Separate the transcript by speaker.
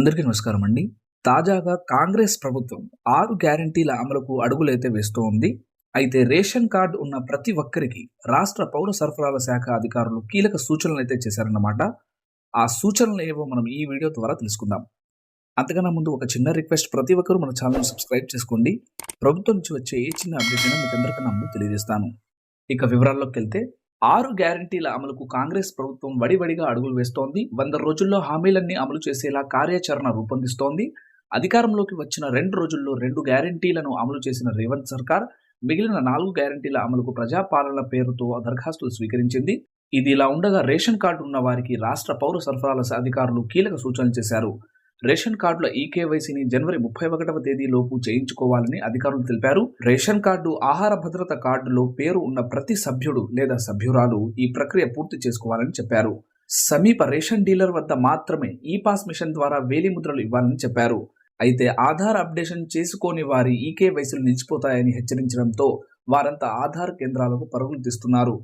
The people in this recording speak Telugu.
Speaker 1: అందరికీ నమస్కారం అండి. తాజాగా కాంగ్రెస్ ప్రభుత్వం ఆరు గ్యారంటీల అమలుకు అడుగులైతే వేస్తూ ఉంది అయితే రేషన్ కార్డు ఉన్న ప్రతి ఒక్కరికి రాష్ట్ర పౌర సరఫరాల శాఖ అధికారులు కీలక సూచనలు అయితే చేశారన్నమాట. ఆ సూచనలు ఏవో మనం ఈ వీడియో ద్వారా తెలుసుకుందాం. అంతకన్నా ముందు ఒక చిన్న రిక్వెస్ట్ ప్రతి ఒక్కరూ మన ఛానల్ సబ్స్క్రైబ్ చేసుకోండి. ప్రభుత్వం నుంచి వచ్చే ఏ చిన్న అప్డేట్ అయినా మీకు అందరికన్నా ముందు తెలియజేస్తాను. ఇక వివరాల్లోకి వెళ్తే ఆరు గ్యారంటీల అమలుకు కాంగ్రెస్ ప్రభుత్వం వడివడిగా అడుగులు వేస్తోంది. వంద రోజుల్లో హామీలన్నీ అమలు చేసేలా కార్యాచరణ రూపొందిస్తోంది. అధికారంలోకి వచ్చిన రెండు రోజుల్లో రెండు గ్యారంటీలను అమలు చేసిన రేవంత్ సర్కార్ మిగిలిన నాలుగు గ్యారంటీల అమలుకు ప్రజాపాలన పేరుతో దరఖాస్తులు స్వీకరించింది. ఇది ఇలా ఉండగా రేషన్ కార్డు ఉన్న వారికి రాష్ట్ర పౌర సరఫరాల అధికారులు కీలక సూచనలు చేశారు. రేషన్ కార్డుల ఈకేవైసీని జనవరి ముప్పై ఒకటవ తేదీలోపు చేయించుకోవాలని అధికారులు తెలిపారు. రేషన్ కార్డు ఆహార భద్రత కార్డులో పేరు ఉన్న ప్రతి సభ్యుడు లేదా సభ్యురాలు ఈ ప్రక్రియ పూర్తి చేసుకోవాలని చెప్పారు. సమీప రేషన్ డీలర్ వద్ద మాత్రమే ఈ పాస్ మిషన్ ద్వారా వేలిముద్రలు ఇవ్వాలని చెప్పారు. అయితే ఆధార్ అప్డేషన్ చేసుకోని వారి ఈకేవైసీలు నిలిచిపోతాయని హెచ్చరించడంతో వారంతా ఆధార్ కేంద్రాలకు పరుగులు తీస్తున్నారు.